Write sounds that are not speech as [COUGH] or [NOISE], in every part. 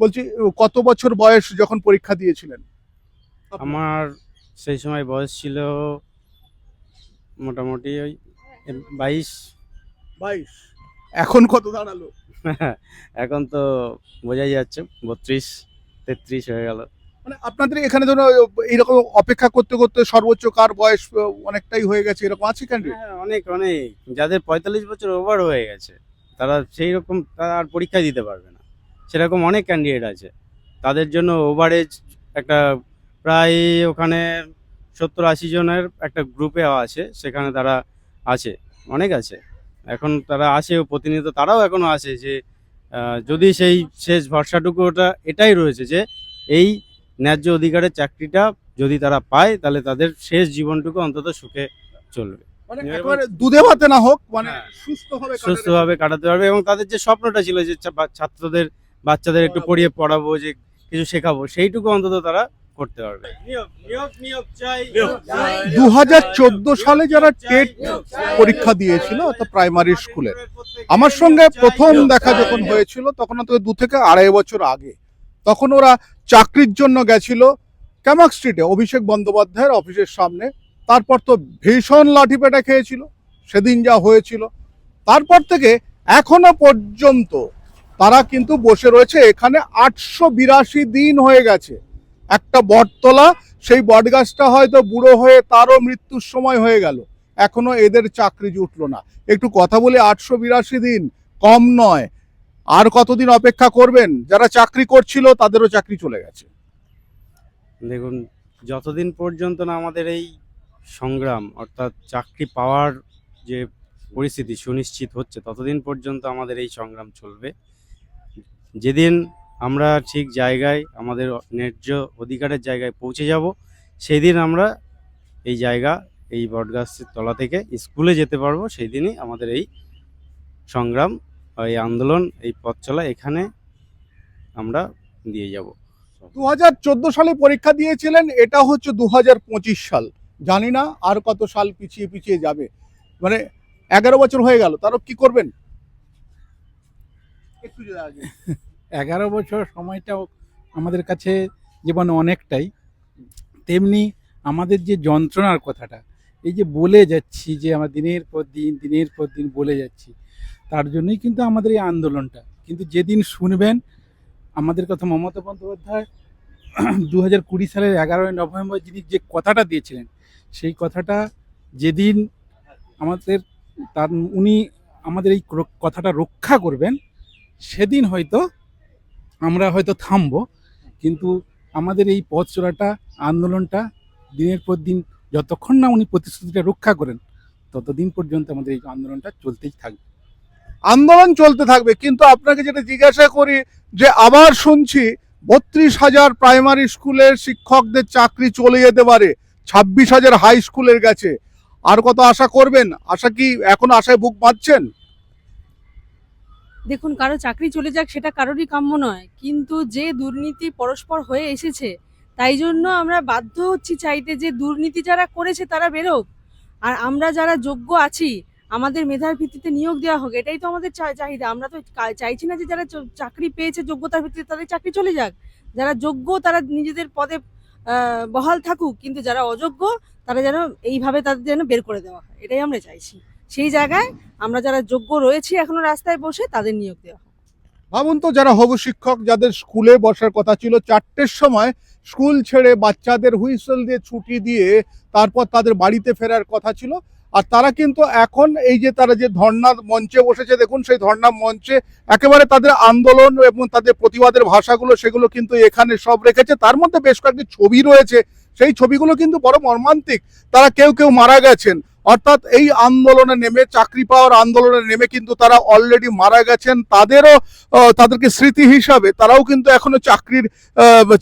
বলছি কত বছর বয়স যখন পরীক্ষা দিয়েছিলেন? আমার সেই সময় বয়স ছিল মোটামুটি ওই বাইশ। বাইশ। এখন কত দাঁড়াল? [LAUGHS] এখন তো বোঝাই যাচ্ছে বত্রিশ তেত্রিশ হয়ে গেল। মানে আপনাদের এখানে ধরো এইরকম অপেক্ষা করতে করতে সর্বোচ্চ কার বয়স অনেকটাই হয়ে গেছে? এরকম আছে ক্যান্ডিডেট হ্যাঁ অনেক অনেক। যাদের পঁয়তাল্লিশ বছর ওভার হয়ে গেছে তারা সেই রকম তারা আর পরীক্ষা দিতে পারবে না। সেরকম অনেক ক্যান্ডিডেট আছে। তাদের জন্য ওভারেজ একটা প্রায় ওখানে সত্তর আশি জনের একটা গ্রুপে আছে সেখানে তারা আছে অনেক আছে। এখন তারা আসে প্রতিনিয়ত তারাও এখনও আছে যে যদি সেই শেষ ভরসাটুকু ওটা এটাই রয়েছে যে এই ন্যায্য অধিকারের চাকরিটা যদি তারা পায় তাহলে তাদের শেষ জীবনটুকু অন্তত সুখে চলবে। মানে দুধে ভাতে না হোক মানে হ্যাঁ। সুস্থভাবে সুস্থভাবে কাটাতে পারবে এবং তাদের যে স্বপ্নটা ছিল যে ছাত্রদের বাচ্চাদের একটু পড়িয়ে পড়াবো যে কিছু শেখাবো সেইটুকু অন্তত তারা করতে পারবে। দু হাজার চোদ্দ সালে যারা টেট পরীক্ষা দিয়েছিল অর্থাৎ প্রাইমারি স্কুলে আমার সঙ্গে প্রথম দেখা যখন হয়েছিল তখন তো দু থেকে আড়াই বছর আগে তখন ওরা চাকরির জন্য গেছিল ক্যামাক স্ট্রিটে অভিষেক বন্দ্যোপাধ্যায়ের অফিসের সামনে। তারপর তো ভীষণ লাঠি পেটা খেয়েছিল সেদিন যা হয়েছিল। তারপর থেকে এখনও পর্যন্ত তারা কিন্তু বসে রয়েছে, এখানে আটশো বিরাশি দিন হয়ে গেছে। একটা বটতলা, সেই বটগাছটা হয়তো বুড়ো হয়ে তারও মৃত্যুর সময় হয়ে গেল। এখনও এদের চাকরি জুটলো না। একটু কথা বলে, আটশো বিরাশি দিন কম নয়। আর কতদিন অপেক্ষা করবেন? যারা চাকরি করছিল, তাদেরও চাকরি চলে গেছে। দেখুন, যতদিন পর্যন্ত না আমাদের এই সংগ্রাম, অর্থাৎ চাকরি পাওয়ার যে পরিস্থিতি সুনিশ্চিত হচ্ছে, ততদিন পর্যন্ত আমাদের এই সংগ্রাম চলবে। যেদিন আমরা ঠিক জায়গায় আমাদের ন্যায্য অধিকারের জায়গায় পৌঁছে যাব সেই দিন আমরা এই জায়গা, এই বটগাছের তলা থেকে স্কুলে যেতে পারব। সেই দিনই আমাদের এই সংগ্রাম, এই আন্দোলন, এই পথ চলা এখানে আমরা দিয়ে যাব। দু হাজার চোদ্দ সালে পরীক্ষা দিয়েছিলেন, এটা হচ্ছে দু হাজার পঁচিশ সাল। জানি না আর কত সাল পিছিয়ে পিছিয়ে যাবে। মানে এগারো বছর হয়ে গেল তারও কি করবেন? একটু এগারো বছর সময়টাও আমাদের কাছে জীবনে অনেকটাই। তেমনি আমাদের যে যন্ত্রণার কথাটা, এই যে বলে যাচ্ছি যে আমরা দিনের পর দিন, দিনের পর দিন বলে যাচ্ছি, তার জন্যই কিন্তু আমাদের এই আন্দোলনটা। কিন্তু যেদিন শুনবেন, আমাদের কথা মমতা বন্দ্যোপাধ্যায় [CLEARS THROAT] দু হাজার কুড়ি সালের এগারোই নভেম্বর যিনি যে কথাটা দিয়েছিলেন, সেই কথাটা যেদিন আমাদের তার উনি আমাদের এই কথাটা রক্ষা করবেন সেদিন হয়তো আমরা হয়তো থামবো, কিন্তু আমাদের এই পথ চলাটা, আন্দোলনটা দিনের পর দিন যতক্ষণ না উনি প্রতিশ্রুতিটা রক্ষা করেন, ততদিন পর্যন্ত আমাদের এই আন্দোলনটা চলতেই থাকবে। আন্দোলন চলতে থাকবে, কিন্তু আপনাকে যেটা জিজ্ঞাসা করি যে আবার শুনছি বত্রিশ হাজার প্রাইমারি স্কুলের শিক্ষকদের চাকরি চলে যেতে পারে, ছাব্বিশ হাজার হাই স্কুলের গেছে। আর কত আশা করবেন? আশা কি এখন আশায় বুক বাঁধছেন? দেখুন, কারও চাকরি চলে যাক সেটা কারোরই কাম্য নয়। কিন্তু যে দুর্নীতি পরস্পর হয়ে এসেছে, তাই জন্য আমরা বাধ্য হচ্ছি চাইতে যে দুর্নীতি যারা করেছে তারা বেরোক। আর আমরা যারা যোগ্য আছি, আমাদের মেধার ভিত্তিতে নিয়োগ দেওয়া হোক, এটাই তো আমাদের চাহিদা। আমরা তো চাইছি না যে যারা চাকরি পেয়েছে যোগ্যতার ভিত্তিতে তাদের চাকরি চলে যাক। যারা যোগ্য তারা নিজেদের পদে বহাল থাকুক, কিন্তু যারা অযোগ্য তারা যেন এইভাবে তাদের যেন বের করে দেওয়া হয়। এটাই আমরা চাইছি। সেই জায়গায় আমরা যারা যোগ্য রয়েছি এখনও রাস্তায় বসে তাদের নিয়োগ দেওয়া। ভাবুন তো, যারা হবু শিক্ষক, যাদের স্কুলে বসার কথা ছিল, চারটের সময় স্কুল ছেড়ে বাচ্চাদের হুইসেল দিয়ে ছুটি দিয়ে তারপর তাদের বাড়িতে ফেরার কথা ছিল। আর তারা কিন্তু এখন এই যে তারা যে ধর্ণা মঞ্চে বসেছে, দেখুন সেই ধর্ণা মঞ্চে একেবারে তাদের আন্দোলন এবং তাদের প্রতিবাদের ভাষাগুলো, সেগুলো কিন্তু এখানে সব রেখেছে। তার মধ্যে বেশ কয়েকটি ছবি রয়েছে। সেই ছবিগুলো কিন্তু বড় মর্মান্তিক। তারা কেউ কেউ মারা গেছেন। অর্থাৎ এই আন্দোলনে নেমে, চাকরি পাওয়ার আন্দোলনে নেমে কিন্তু তারা অলরেডি মারা গেছেন। তাদেরও তাদেরকে স্মৃতি হিসাবে তারাও কিন্তু এখনও চাকরির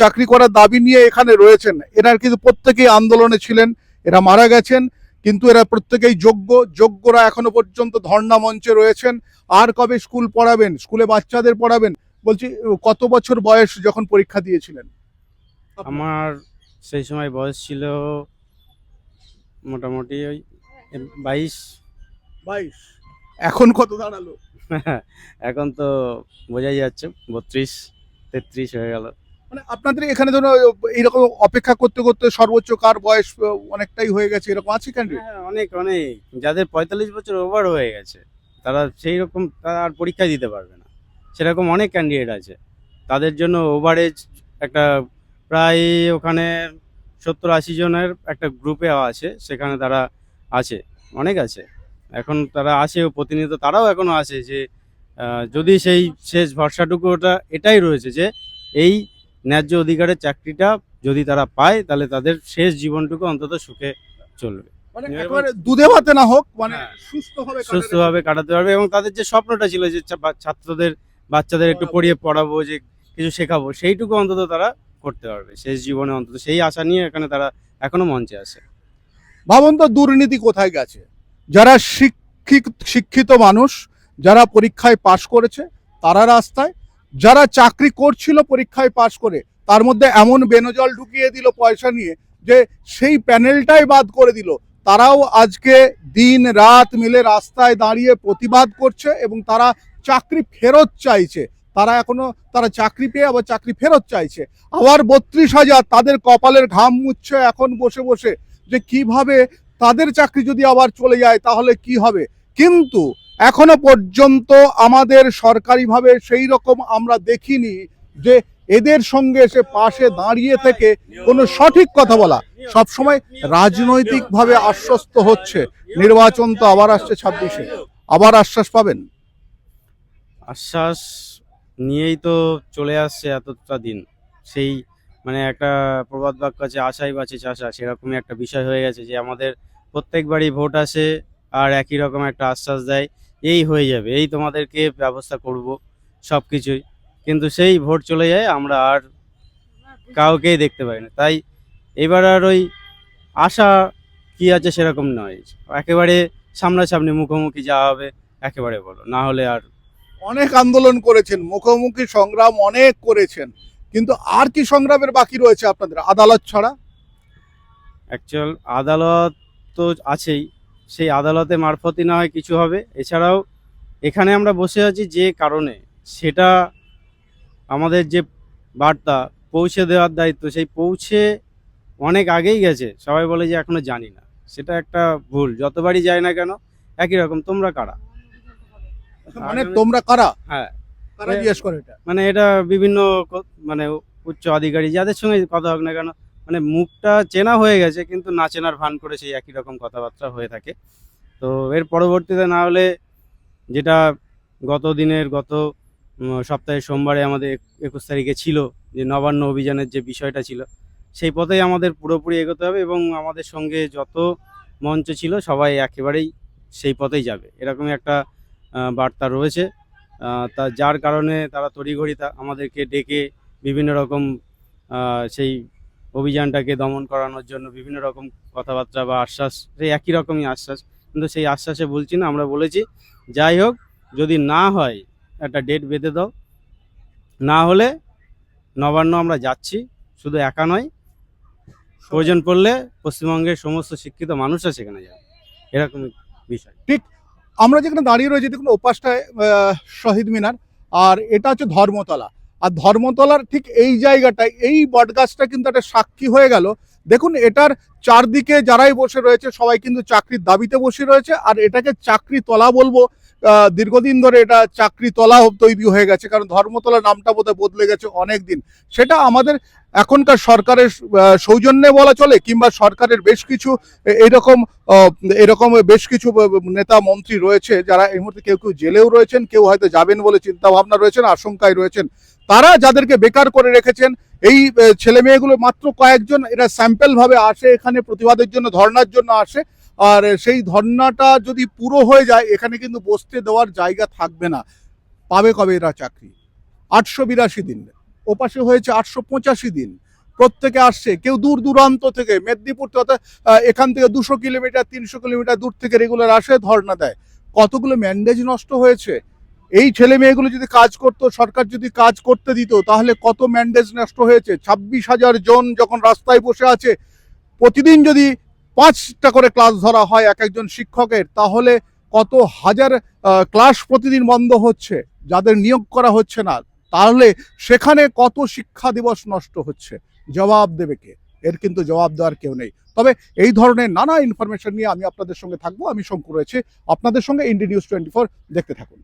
চাকরি করার দাবি নিয়ে এখানে রয়েছেন। এরা কিন্তু প্রত্যেকেই আন্দোলনে ছিলেন, এরা মারা গেছেন, কিন্তু এরা প্রত্যেকেই যোগ্য, যোগ্যরা এখনও পর্যন্ত ধর্ণা মঞ্চে রয়েছেন। আর কবে স্কুল পড়াবেন? স্কুলে বাচ্চাদের পড়াবেন? বলছি কত বছর বয়স যখন পরীক্ষা দিয়েছিলেন? আমার সেই সময় বয়স ছিল মোটামুটি ওই বাইশ। বাইশ। এখন কত দাঁড়াল? [LAUGHS] এখন তো বোঝাই যাচ্ছে বত্রিশ তেত্রিশ হয়ে গেল। মানে আপনাদের এখানে ধরো এইরকম অপেক্ষা করতে করতে সর্বোচ্চ কার বয়স অনেকটাই হয়ে গেছে এরকম আছে ক্যান্ডিডেট হ্যাঁ অনেক অনেক। যাদের পঁয়তাল্লিশ বছর ওভার হয়ে গেছে তারা সেই রকম তারা আর পরীক্ষা দিতে পারবে না। সেরকম অনেক ক্যান্ডিডেট আছে। তাদের জন্য ওভারেজ একটা প্রায় ওখানে সত্তর আশি জনের একটা গ্রুপে আছে সেখানে তারা আছে অনেক আছে। এখন তারা আসে প্রতিনিয়ত তারাও এখনও আছে যে যদি সেই শেষ ভরসাটুকু ওটা এটাই রয়েছে যে এই ন্যায্য অধিকারের চাকরিটা যদি তারা পায় তাহলে তাদের শেষ জীবনটুকু অন্তত সুখে চলবে। মানে দুধে ভাতে না হোক মানে হ্যাঁ। সুস্থভাবে কাটাতে সুস্থভাবে কাটাতে পারবে এবং তাদের যে স্বপ্নটা ছিল যে ছাত্রদের বাচ্চাদের একটু পড়িয়ে পড়াবো যে কিছু শেখাবো সেইটুকু অন্তত তারা করতে পারবে। শেষ জীবনে অন্তত সেই আশা নিয়ে এখানে তারা এখনও মঞ্চে আছে। ভাবুন তো দুর্নীতি কোথায় গেছে? যারা শিক্ষিত শিক্ষিত মানুষ, যারা পরীক্ষায় পাশ করেছে, তারা রাস্তায়। যারা চাকরি করছিল পরীক্ষায় পাশ করে, তার মধ্যে এমন বেনজল ঢুকিয়ে দিল পয়সা নিয়ে যে সেই প্যানেলটাই বাদ করে দিল। তারাও আজকে দিন রাত মিলে রাস্তায় দাঁড়িয়ে প্রতিবাদ করছে এবং তারা চাকরি ফেরত চাইছে। তারা এখনও, তারা চাকরি পেয়ে আবার চাকরি ফেরত চাইছে। আবার বত্রিশ হাজার তাদের কপালের ঘাম মুছছে এখন বসে বসে। যে কীভাবে তাদের চাকরি যদি আবার চলে যায়, তাহলে কি হবে? কিন্তু এখনও পর্যন্ত আমাদের সরকারিভাবে সেই রকম আমরা দেখিনি যে এদের সঙ্গে এসে পাশে দাঁড়িয়ে থেকে কোনো সঠিক কথা বলা। সবসময় রাজনৈতিকভাবে আশ্বস্ত হচ্ছে। নির্বাচন তো আবার আসছে ছাব্বিশে। আবার আশ্বাস পাবেন? আশ্বাস নিয়েই তো চলে আসছে এতটা দিন। সেই মানে একটা প্রবাদ বাক্য আছে, আশাই বাঁচে চাষা। সেরকমই একটা বিষয় হয়ে গেছে যে আমাদের প্রত্যেকবারই ভোট আসে আর একই রকম একটা আশ্বাস দেয়। এই হয়ে যাবে, এই তোমাদেরকে ব্যবস্থা করব সব কিছুই কিন্তু সেই ভোট চলে যায়, আমরা আর কাউকেই দেখতে পাই না। তাই এবার আর ওই আশা কি আছে সেরকম নয়। একেবারে সামনাসামনি মুখোমুখি যা হবে, একেবারে বলো। না হলে আর অনেক আন্দোলন করেছেন, মুখোমুখি সংগ্রাম অনেক করেছেন। কিন্তু আর কি সংগ্রামের বাকি রয়েছে আপনাদের? আদালত ছাড়া? অ্যাকচুয়াল আদালত তো আছেই। সেই আদালতে মারফতই না হয় কিছু হবে। এছাড়াও এখানে আমরা বসে আছি যে কারণে। সেটা আমাদের যে বার্তা পৌঁছে দেওয়ার দায়িত্ব সেই পৌঁছে অনেক আগেই গেছে। সবাই বলে যে এখনও জানি না। সেটা একটা ভুল। যতবারই যায় না কেন একই রকম। তোমরা কারা? মানে তোমরা কারা? হ্যাঁ। কারা জিজ্ঞেস করে এটা। মানে এটা বিভিন্ন মানে উচ্চ আধিকারী যাদের সঙ্গে কথা হোক না কেন মানে মুখটা চেনা হয়ে গেছে কিন্তু না চেনার ভান করে সেই একই রকম কথাবার্তা হয়ে থাকে। তো এর পরবর্তীতে না হলে যেটা গত দিনের গত সপ্তাহে সোমবারে আমাদের একুশ তারিখে ছিল যে নবান্ন অভিযানের যে বিষয়টা ছিল সেই পথেই আমাদের পুরোপুরি এগোতে হবে এবং আমাদের সঙ্গে যত মঞ্চ ছিল সবাই একেবারেই সেই পথেই যাবে। এরকমই একটা বার্তা রয়েছে। তা যার কারণে তারা তড়িঘড়ি আমাদেরকে ডেকে বিভিন্ন রকম সেই অভিযানটাকে দমন করানোর জন্য বিভিন্ন রকম কথাবার্তা বা আশ্বাস, সেই একই রকমই আশ্বাস। কিন্তু সেই আশ্বাসে বলছি না, আমরা বলেছি, যাই হোক, যদি না হয়, একটা ডেট বেঁধে দাও। না হলে নবান্ন আমরা যাচ্ছি, শুধু একা নয়, প্রয়োজন পড়লে পশ্চিমবঙ্গের সমস্ত শিক্ষিত মানুষরা সেখানে যাবে। এরকমই বিষয়। আমরা যেখানে দাঁড়িয়ে রয়েছি, দেখুন, ওপাশটায় শহীদ মিনার, আর এটা হচ্ছে ধর্মতলা। আর ধর্মতলার ঠিক এই জায়গাটায়, এই বটগাছটা কিন্তু একটা সাক্ষী হয়ে গেল। দেখুন, এটার চারদিকে যারাই বসে রয়েছে, সবাই কিন্তু চাকরির দাবিতে বসে রয়েছে, আর এটাকে চাকরি তলা বলব। দীর্ঘদিন ধরে এটা চাকরি তলা তৈরি হয়ে গেছে, কারণ ধর্মতলা নামটা বোধহয় বদলে গেছে অনেক দিন সেটা আমাদের এখনকার সরকারের সৌজন্যে বলা চলে, কিংবা সরকারের বেশ কিছু এরকম এরকম বেশ কিছু নেতা, মন্ত্রী রয়েছে, যারা এই মুহূর্তে কেউ কেউ জেলেও রয়েছেন, কেউ হয়তো যাবেন বলে চিন্তা ভাবনা রয়েছেন, আশঙ্কায় রয়েছেন। তারা যাদেরকে বেকার করে রেখেছেন, এই ছেলে মেয়েগুলো মাত্র কয়েকজন, এরা স্যাম্পেল ভাবে আসে এখানে, প্রতিবাদের জন্য, ধর্নার জন্য আসে। আর সেই ধর্নাটা যদি পুরো হয়ে যায় এখানে কিন্তু বসতে দেওয়ার জায়গা থাকবে না। পাবে কবে এরা চাকরি? আটশো বিরাশি দিন। ওপাশে হয়েছে আটশো পঁচাশি দিন। প্রত্যেকে আসছে। কেউ দূর দূরান্ত থেকে মেদিনীপুর আহ, এখান থেকে দুশো কিলোমিটার তিনশো কিলোমিটার দূর থেকে রেগুলার আসে ধর্ণা দেয়। কতগুলো ম্যান্ডেজ নষ্ট হয়েছে? এই ছেলে মেয়েগুলো যদি কাজ করতো সরকার যদি কাজ করতে দিত তাহলে কত ম্যান্ডেজ নষ্ট হয়েছে? ছাব্বিশ হাজার জন যখন রাস্তায় বসে আছে প্রতিদিন যদি পাঁচটা করে ক্লাস ধরা হয় এক একজন শিক্ষকের, তাহলে কত হাজার ক্লাস প্রতিদিন বন্ধ হচ্ছে, যাদের নিয়োগ করা হচ্ছে না, তাহলে সেখানে কত শিক্ষা দিবস নষ্ট হচ্ছে? জবাব দেবে কে? এর কিন্তু জবাব দেওয়ার কেউ নেই। তবে এই ধরনের নানা ইনফরমেশন নিয়ে আমি আপনাদের সঙ্গে থাকব। আমি শঙ্কু রয়েছে। আপনাদের সঙ্গে ইন্ডি নিউজ টোয়েন্টি দেখতে থাকুন।